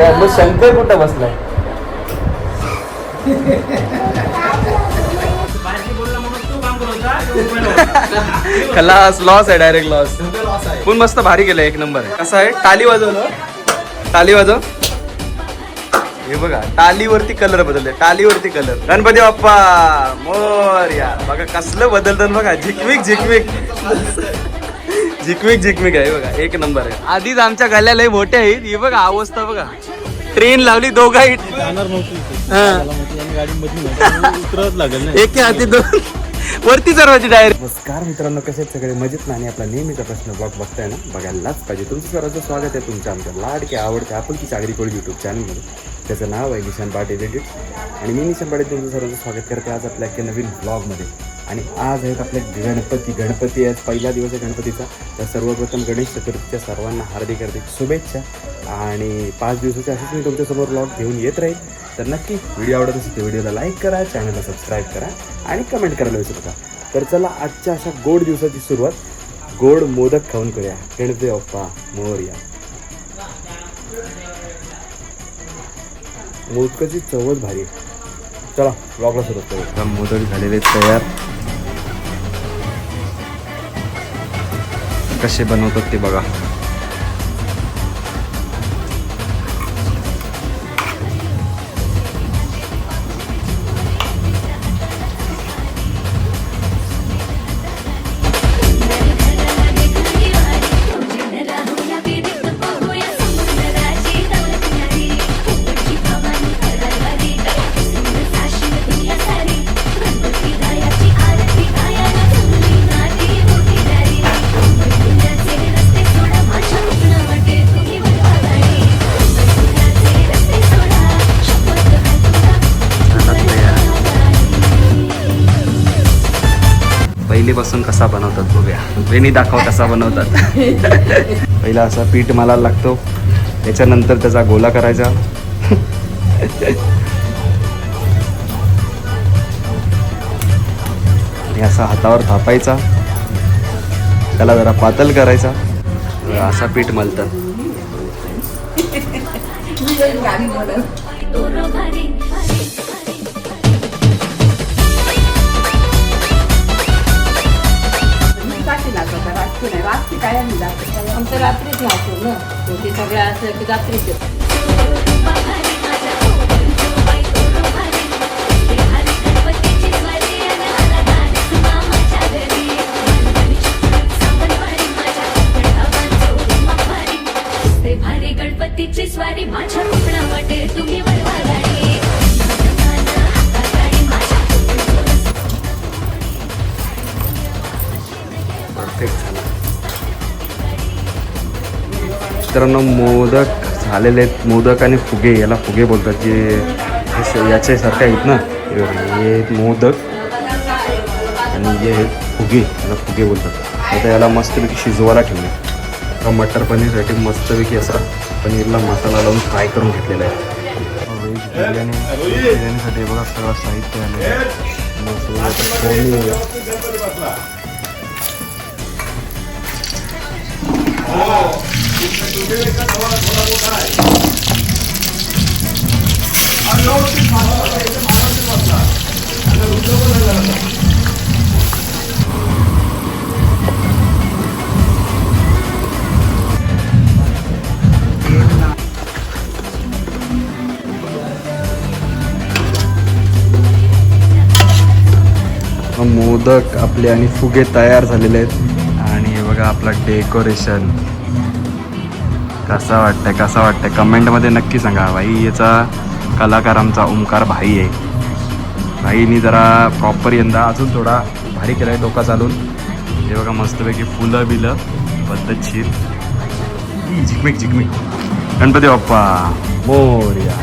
काय मग शंकर कुठं बसलाय? खलास लॉस आहे डायरेक्ट लॉस पण मस्त भारी केलं एक नंबर आहे. कसं आहे? टाली वाजव ना. टाली वाजव. हे बघा टालीवरती कलर बदलले. टालीवरती कलर गणपती बाप्पा मोरया. बघा कसलं बदलतात बघा. झिकमिक झिकमिक झिकमिक झिकमिक आहे बघा एक नंबर आहे. आधीच आमच्या गल्या लय मोठ्या आहेत. ही बघा अवस्था बघा. ट्रेन लावली दोघा. हा. एक हाती दोन. वरती सर्वांची डायरेक्ट नमस्कार मित्रांनो कसे आहेत सगळे? मजेत ना? आणि आपला नेहमीचा प्रश्न ब्लॉग बघताय ना? बघायलाच पाहिजे. तुमचं सर्वांचं स्वागत आहे तुमच्या आमच्या लाडके आवडते आपुलकी चागरी कोळी युट्यूब चॅनलमध्ये त्याचं नाव आहे निशान पाट एडिट आणि मी निशान पाटील तुमचं सर्वांचं स्वागत करते आज आपल्या एका नवीन ब्लॉगमध्ये आणि आज आहेत आपले गणपती. गणपती आज पहिला दिवस आहे गणपतीचा. तर सर्वप्रथम गणेश चतुर्थीच्या सर्वांना हार्दिक हार्दिक शुभेच्छा. आणि पाच दिवसाचे असेच मी तुमच्यासमोर ब्लॉग घेऊन येत राहील. तर नक्की व्हिडिओ आवडत असेल तर व्हिडिओला लाईक करा चॅनलला सबस्क्राईब करा आणि कमेंट करायला विसरू नका. तर चला आजच्या अशा गोड दिवसाची सुरुवात. गोड मोदक खाऊन करूया. गणपती बाप्पा मोरया. मोदकाची चवच भारी. आहे चला ब्लॉगला सुरुवात करू मोदक झालेले तयार. कसे बनवतात ते बघा. पहिलेपासून कसा बनवतात बघूया. वेणी दाखव कसा बनवतात. पहिला असा पीठ मला लागतो. त्याच्यानंतर त्याचा गोला करायचा. आणि असा हातावर थापायचा. त्याला जरा पातळ करायचा. असा पीठ मलतात रात्रीच लावतो ना. ते सगळं असं की रात्रीच मित्रांनो मोदक झालेले आहेत. मोदक आणि फुगे याला फुगे बोलतात जे याच्यासारखे आहेत ना. हे मोदक आणि हे फुगे याला फुगे बोलतात. आता याला मस्तपैकी शिजवायला ठेवले. आता मटर पनीरसाठी मस्तपैकी असा पनीरला मसाला लावून फ्राय करून घेतलेला आहे. व्हेज बिर्याणी बिर्याणीसाठी बघा सगळं साहित्य आलं. मग आता मोदक आपले आणि फुगे तयार झालेले आहेत. आणि हे बघा आपला डेकोरेशन कसा वाटतंय कसा वाटतंय? कमेंटमध्ये नक्की सांगा. भाई याचा कलाकार आमचा ओंकार भाई आहे. भाईनी जरा प्रॉपर यंदा अजून थोडा भारी केला आहे डोका चालून. हे बघा मस्तपैकी फुलं बिलं पद्धतशीर. झिकमिक झिकमिक. गणपती बाप्पा. मोरया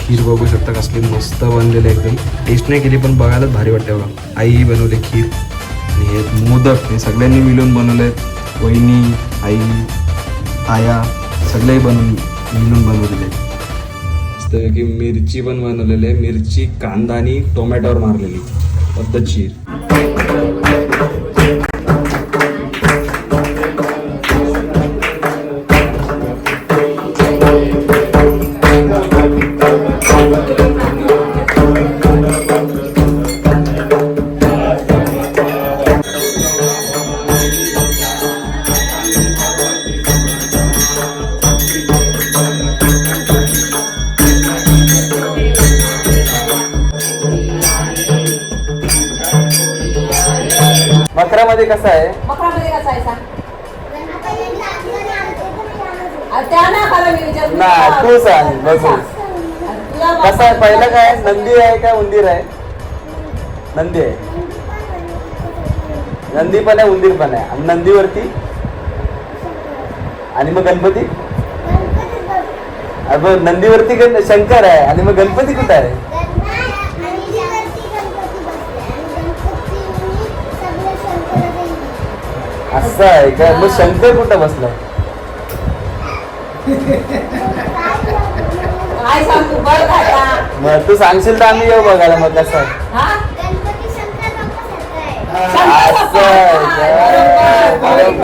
खीर बघू शकता कसली मस्त बनलेलं आहे एकदम. टेस्ट नाही केली पण बघायलाच भारी वाटते बघा. आई बनवले खीर. आणि हे मोदक हे सगळ्यांनी मिळून बनवले आहेत वहिनी आई आया. सगळे बनवून मिळून बनवलेले आहेत. की मिरची पण बनवलेली आहे. मिरची कांदा आणि टोमॅटोवर मारलेली. पद्धतशीर. मकरामध्ये कसं आहे? मकरामध्ये कसा आहे सांग? अरे त्या ना मी तू सांग बघू कसं आहे? पहिलं काय? नंदी आहे का उंदीर आहे? नंदी आहे. नंदी पण आहे उंदीर पण आहे. आणि नंदीवरती? आणि मग गणपती? अरे नंदीवरती गण शंकर आहे. आणि मग गणपती कुठं आहे? असं आहे का? मग शंकर कुठं काय सांगू बरं मग तू सांगशील तर आम्ही येऊ बघायला मग कसं आहे. हा? असं आहे का? बरोबर.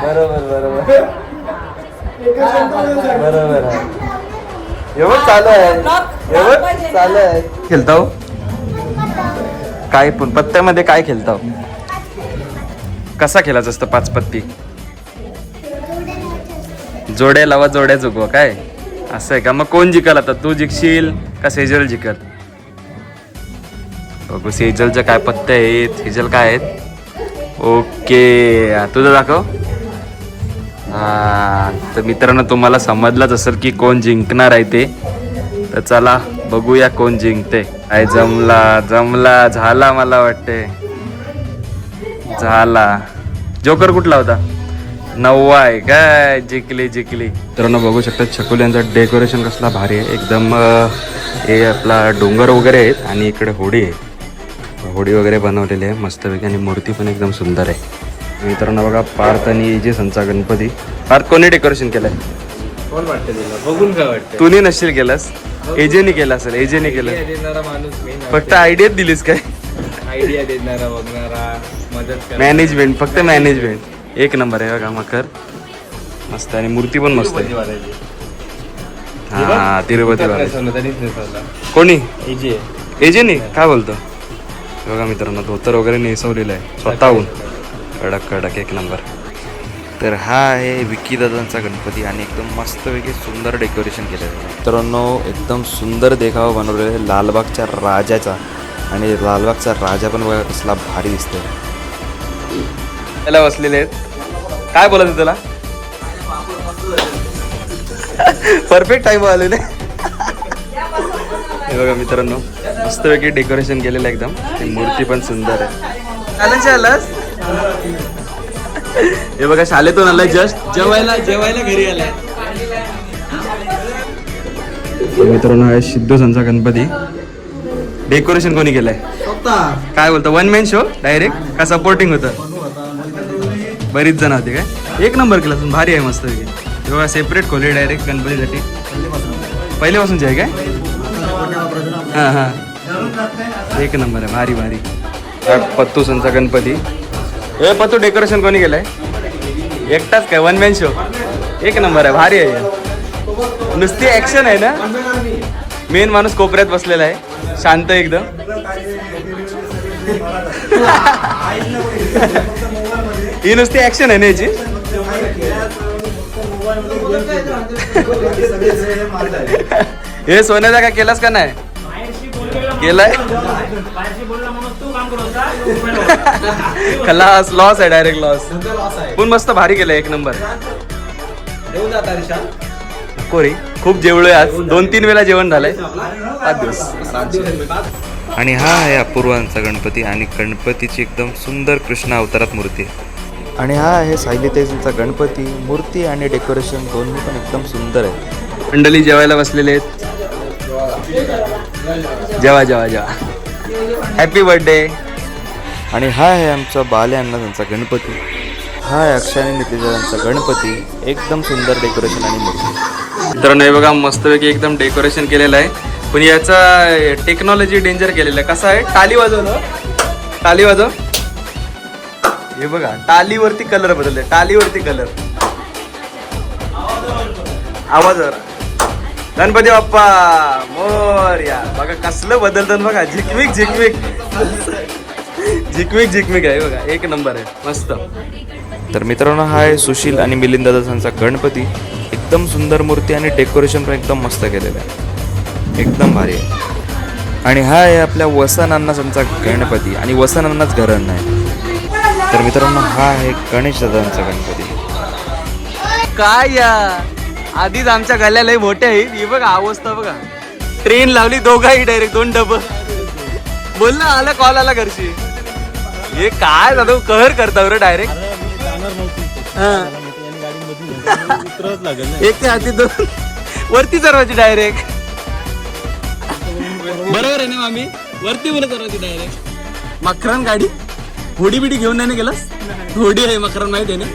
बरोबर. बरोबर बरोबर बरोबर. आहे. एवढं चालू आहे. एवढं चालू आहे. खेळता? हो काय पण पत्त्यामध्ये काय खेळता? हो? कसा खेळायचं असतं पाच पत्ती जोड्या लावा जोड्या जुगवा काय? असं आहे का? मग कोण जिकल आता? तू जिंकशील का सेजल जिकल? बघू सेजलच्या काय पत्ते आहेत? सेजल काय आहेत? ओके तुझं दाखव. तर मित्रांनो तुम्हाला समजलंच असेल की कोण जिंकणार आहे ते. तर चला बघूया कोण जिंकते. काय जमला जमला झाला मला वाटते झाला. जोकर कुठला होता? नववा आहे काय? जिंकली जिंकली. मित्रांनो बघू शकता छकुल यांचं डेकोरेशन कसला भारी आहे. एकदम हे आपला डोंगर वगैरे आहेत आणि इकडे होडी आहे. होडी वगैरे बनवलेली आहे. मस्तपैकी आणि मूर्ती पण एकदम सुंदर आहे. मित्रांनो बघा पार्थ आणि जे संचा गणपती. पार्थ कोणी डेकोरेशन केलंय? कोण वाटतं बघून काय वाटतं? तूने नसशील केलास. एजेने केला असेल एजेने केलं. फक्त आयडियाच दिलीस काय? आयडिया देणारा बघणारा. मदत मॅनेजमेंट फक्त मॅनेजमेंट एक नंबर आहे बघा मकर. मस्त आणि मूर्ती पण मस्त आहे. हा तिरुपती कोणी? आहे एजेने काय बोलतो? बघा मित्रांनो धोतर वगैरे नेसवलेलं आहे. स्वतःहून. कडक कडक एक नंबर. तर हा आहे विकी दादांचा गणपती आणि एकदम मस्तपैकी सुंदर डेकोरेशन केलेलं आहे. मित्रांनो एकदम सुंदर देखावा बनवलेला आहे लालबागच्या राजाचा. आणि लालबागचा राजा पण बघा कसला भारी दिसतोय. त्याला बसलेले आहेत. काय बोलत तुला परफेक्ट टाईम आलेले. हे बघा मित्रांनो मस्तपैकी डेकोरेशन केलेलं आहे एकदम. ती मूर्ती पण सुंदर आहे. आलं आलास हे बघा शाळेतून आलाय जस्ट. जेवायला जेवायला घरी आलाय. मित्रांनो आहे सिद्धू संचा गणपती. डेकोरेशन कोणी केलंय? काय बोलतो? वन मॅन शो डायरेक्ट का सपोर्टिंग होतं? बरीच जण होते काय? एक नंबर केला पण भारी आहे मस्त हे बघा सेपरेट खोली डायरेक्ट गणपतीसाठी. पहिल्यापासूनची आहे काय? हां हां. एक नंबर आहे भारी भारी. पत्तू संचा गणपती. हे पत्तू डेकोरेशन कोणी केलंय? एकटाच काय? वन मॅन शो एक नंबर आहे भारी आहे. नुसती ऍक्शन आहे ना? मेन माणूस कोपऱ्यात बसलेला आहे. शांत एकदम. ही नुसती ऍक्शन आहे ना याची? हे सोन्याचा काय केलास का नाही? केलाय? खलास लॉस आहे डायरेक्ट लॉस पण मस्त भारी केलंय एक नंबर कोरी खूप जेवलोय आज. दोन तीन वेळा जेवण झालंय. पाच दिवस. आणि हा आहे अपूर्वांचा गणपती आणि गणपतीची एकदम सुंदर कृष्ण अवतारात मूर्ती. आणि हा आहे सायली तेजचा गणपती मूर्ती आणि डेकोरेशन दोन्ही पण एकदम सुंदर आहे. मंडळी जेवायला बसलेले आहेत. जेवा जेवा जेवा. हॅपी बर्थडे आणि हा आहे आमचा बाले अण्णा त्यांचा गणपती. हा आहे अक्षाने नितीजा त्यांचा गणपती. एकदम सुंदर डेकोरेशन आणि मूर्ती. मित्रांनो हे बघा मस्तपैकी एकदम डेकोरेशन केलेलं आहे. पण याचा टेक्नॉलॉजी डेंजर केलेलं आहे. कसं आहे? टाली वाजवलं टाली वाजव. हे बघा टालीवरती कलर बदलले. टालीवरती कलर आवाज गणपती बाप्पा मोरया. बघा कसलं बदलतात बघा. झिकमिक झिकमिक. झिकमिक झिकमिक आहे बघा एक नंबर आहे मस्त. तर मित्रांनो हा आहे सुशील आणि मिलिंद दादांचा गणपती. एकदम सुंदर मूर्ती आणि डेकोरेशन पण एकदम मस्त केलेलं आहे. एकदम भारी आहे. आणि हा आहे आपल्या वसन अण्णासांचा गणपती आणि वसन अण्णाच घरण नाही तर मित्रांनो हा आहे गणेश दादांचा गणपती. काय या? आधीच आमच्या गल्ल्या लय मोठ्या आहेत. ही बघा अवस्था बघा. ट्रेन लावली दोघाही डायरेक्ट दोन डब बोल ना आला कॉल आला घरची. हे काय दादा कहर करता बरं डायरेक्ट एक हाती दोन. वरती चढवायची डायरेक्ट बरोबर आहे ना मामी? वरती बोलत चढवायची डायरेक्ट मकरान गाडी. होडी बिडी घेऊन नाही ना गेलास? होडी आहे मकरान माहिती आहे ना?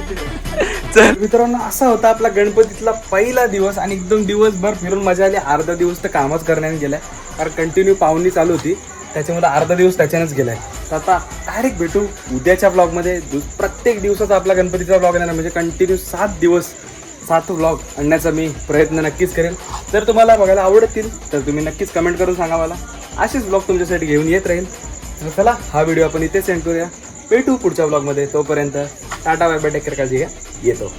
तर मित्रांनो असा होता आपला गणपतीतला पहिला दिवस आणि एकदम दिवसभर फिरून मजा आली. अर्धा दिवस तर कामच करण्याने गेलाय. कारण कंटिन्यू पाहुणी चालू होती. त्याच्यामुळे अर्धा दिवस त्याच्यानेच गेलाय. तर आता डायरेक्ट भेटू उद्याच्या ब्लॉगमध्ये. दु- प्रत्येक दिवसाचा आपला गणपतीचा ब्लॉग येणार म्हणजे कंटिन्यू सात दिवस सात ब्लॉग आणण्याचा मी प्रयत्न नक्कीच करेन. जर तुम्हाला बघायला आवडतील तर तुम्ही नक्कीच कमेंट करून सांगा मला. असेच ब्लॉग तुमच्यासाठी घेऊन येत राहील तर चला हा व्हिडिओ आपण इथे सेंड करूया. भेटू पुढच्या ब्लॉगमध्ये. तोपर्यंत टाटा बाय बाय टेकर काळजी घ्या. येतो.